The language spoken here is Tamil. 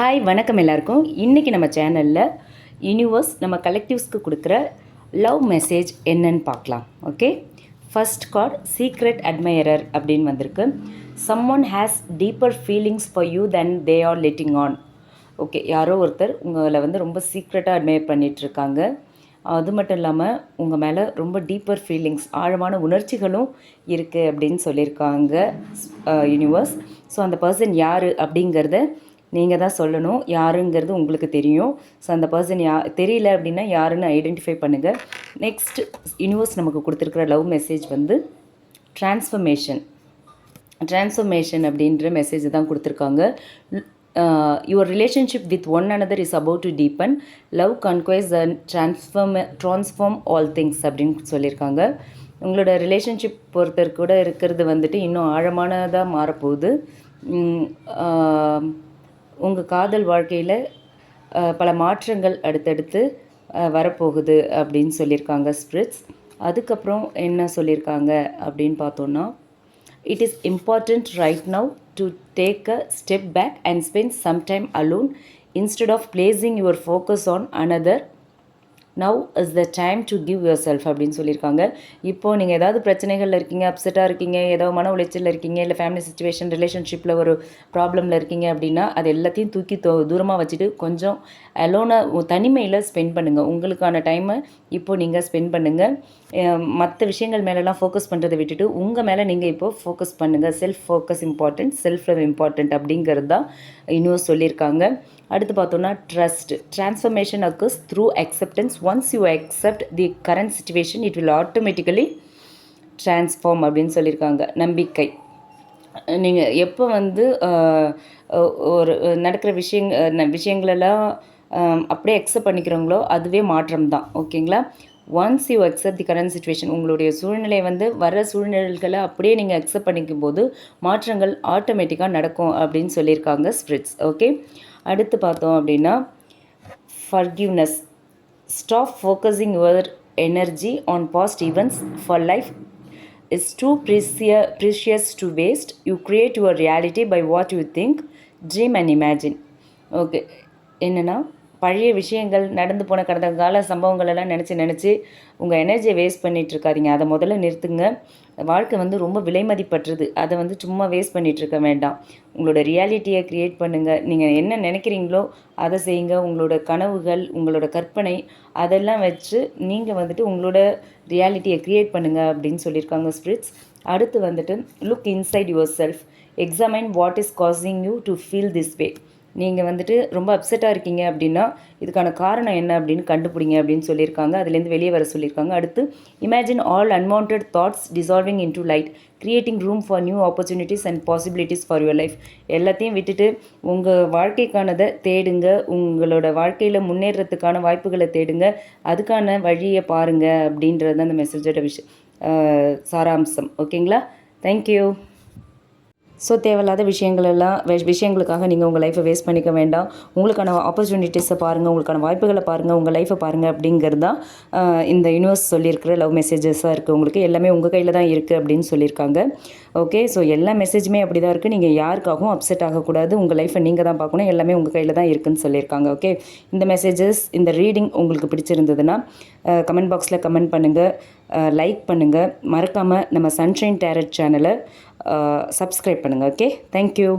ஹாய் வணக்கம் எல்லாருக்கும். இன்றைக்கி நம்ம சேனலில் யூனிவர்ஸ் நம்ம கலெக்டிவ்ஸ்க்கு கொடுக்குற லவ் மெசேஜ் என்னன்னு பார்க்கலாம். Okay first card secret admirer அப்படின்னு வந்திருக்கு. Someone has deeper feelings for you then they are letting on okay யாரோ ஒருத்தர் உங்களை வந்து ரொம்ப சீக்ரெட்டாக அட்மையர் பண்ணிகிட்ருக்காங்க அது மட்டும் இல்லாமல் உங்கள் மேலே ரொம்ப டீப்பர் ஃபீலிங்ஸ் ஆழமான உணர்ச்சிகளும் இருக்குது அப்படின்னு சொல்லியிருக்காங்க uh, யூனிவர்ஸ் ஸோ அந்த பர்சன் யார் அப்படிங்கிறத நீங்கள் தான் சொல்லணும். யாருங்கிறது உங்களுக்கு தெரியும். ஸோ அந்த பர்சன் யா தெரியல அப்படின்னா யாருன்னு ஐடென்டிஃபை பண்ணுங்கள் நெக்ஸ்ட் யூனிவர்ஸ் நமக்கு கொடுத்துருக்குற லவ் மெசேஜ் வந்து ட்ரான்ஸ்ஃபர்மேஷன் ட்ரான்ஸ்ஃபர்மேஷன் அப்படின்ற மெசேஜ் தான் கொடுத்துருக்காங்க. Your relationship with one another is about to deepen love conquers and transform transform all things அப்படின்னு சொல்லியிருக்காங்க. உங்களோட ரிலேஷன்ஷிப் பொறுத்தர் கூட இருக்கிறது வந்துட்டு இன்னும் ஆழமானதாக மாறப்போகுது. உங்கள் காதல் வாழ்க்கையில் பல மாற்றங்கள் அடுத்தடுத்து வரப்போகுது அப்படின்னு சொல்லியிருக்காங்க ஸ்பிரிட்ஸ். அதுக்கப்புறம் என்ன சொல்லியிருக்காங்க அப்படின்னு பார்த்தோன்னா it is important right now to take a step back and spend some time alone instead of placing your focus on another now is the time to give yourself அப்படின்னு சொல்லியிருக்காங்க. இப்போது நீங்கள் ஏதாவது பிரச்சனைகளில் இருக்கீங்க அப்செட்டாக இருக்கீங்க ஏதோ மன உளைச்சலில் இருக்கீங்க இல்லை ஃபேமிலி சுச்சுவேஷன் ரிலேஷன்ஷிப்பில் ஒரு ப்ராப்ளமில் இருக்கீங்க அப்படின்னா அது எல்லாத்தையும் தூக்கி தோ தூரமாக வச்சுட்டு கொஞ்சம் அலோனாக தனிமையில் ஸ்பெண்ட் பண்ணுங்கள் உங்களுக்கான டைமை இப்போது நீங்கள் ஸ்பெண்ட் பண்ணுங்கள் மற்ற விஷயங்கள் மேலெலாம் ஃபோக்கஸ் பண்ணுறதை விட்டுட்டு உங்கள் மேலே நீங்கள் இப்போது ஃபோக்கஸ் பண்ணுங்கள் self focus important self love important அப்படிங்கிறது தான் இன்னும் சொல்லியிருக்காங்க. அடுத்து பார்த்தோன்னா trust transformation occurs through acceptance once you accept the current situation it will automatically transform அப்படின்னு சொல்லியிருக்காங்க. நம்பிக்கை. நீங்கள் எப்போ வந்து ஒரு நடக்கிற விஷயங்க விஷயங்களெல்லாம் அப்படியே அக்செப்ட் பண்ணிக்கிறவங்களோ அதுவே மாற்றம் தான் ஓகேங்களா? Once you accept the current situation உங்களுடைய சூழ்நிலை வந்து வர சூழ்நிலைகளை அப்படியே நீங்கள் அக்செப்ட் பண்ணிக்கும் போது மாற்றங்கள் ஆட்டோமேட்டிக்காக நடக்கும் அப்படின்னு சொல்லியிருக்காங்க ஸ்பிரிட்ஸ். ஓகே அடுத்து பார்த்தோம் அப்படின்னா forgiveness stop focusing your energy on past events for life is too precious precious to waste you create your reality by what you think dream and imagine okay என்னென்னா பழைய விஷயங்கள் நடந்து போன கடந்த கால சம்பவங்கள் எல்லாம் நினச்சி நினச்சி உங்கள் எனர்ஜியை வேஸ்ட் பண்ணிகிட்டு இருக்காதிங்க. அதை முதல்ல நிறுத்துங்க. வாழ்க்கை வந்து ரொம்ப விலைமதிப்பற்றது அதை வந்து சும்மா வேஸ்ட் பண்ணிகிட்டு இருக்க வேண்டாம். உங்களோட ரியாலிட்டியை க்ரியேட் பண்ணுங்கள் நீங்கள் என்ன நினைக்கிறீங்களோ அதை செய்யுங்க. உங்களோட கனவுகள் உங்களோட கற்பனை அதெல்லாம் வச்சு நீங்கள் வந்துட்டு உங்களோட ரியாலிட்டியை க்ரியேட் பண்ணுங்கள் அப்படின்னு சொல்லியிருக்காங்க ஸ்பிரிட்ஸ் அடுத்து வந்துட்டு look inside yourself examine what is causing you to feel this way நீங்கள் வந்துட்டு ரொம்ப அப்செட்டாக இருக்கீங்க அப்படின்னா இதுக்கான காரணம் என்ன அப்படின்னு கண்டுபிடிங்க அப்படின்னு சொல்லியிருக்காங்க. அதுலேருந்து வெளியே வர சொல்லியிருக்காங்க. அடுத்து imagine all unwanted thoughts dissolving into light creating room for new opportunities and possibilities for your life எல்லாத்தையும் விட்டுட்டு உங்கள் வாழ்க்கைக்கானதை தேடுங்க. உங்களோட வாழ்க்கையில் முன்னேறத்துக்கான வாய்ப்புகளை தேடுங்க. அதுக்கான வழியை பாருங்கள் அப்படின்றது அந்த மெசேஜோட விஷயம் சாராம்சம். ஓகேங்களா? தேங்க்யூ ஸோ தேவையில்லாத விஷயங்கள் எல்லாம் விஷயங்களுக்காக நீங்கள் உங்கள் லைஃப்பை வேஸ்ட் பண்ணிக்க வேண்டாம். உங்களுக்கான ஆப்பர்ச்சுனிட்டிஸை பாருங்கள் உங்களுக்கான வாய்ப்புகளை பாருங்கள் உங்கள் லைஃப்பை பாருங்கள் அப்படிங்கிறது தான் இந்த யூனிவர்ஸ் சொல்லியிருக்கிற லவ் மெசேஜஸாக இருக்குது உங்களுக்கு எல்லாமே உங்கள் கையில் தான் இருக்குது அப்படின்னு சொல்லியிருக்காங்க. ஓகே ஸோ எல்லா மெசேஜுமே அப்படி தான் இருக்குது நீங்கள் யாருக்காகவும் அப்செட் ஆகக்கூடாது. உங்கள் லைஃப்பை நீங்கள் தான் பார்க்கணும். எல்லாமே உங்கள் கையில் தான் இருக்குதுன்னு சொல்லியிருக்காங்க. ஓகே இந்த மெசேஜஸ் இந்த ரீடிங் உங்களுக்கு பிடிச்சிருந்ததுன்னா கமெண்ட் பாக்ஸில் கமெண்ட் பண்ணுங்கள் லைக் பண்ணுங்கள் மறக்காமல் நம்ம சன்ஷைன் டேரட் சேனலை சப்ஸ்கிரைப் பண்ணுங்கள் ஓகே தேங்க்யூ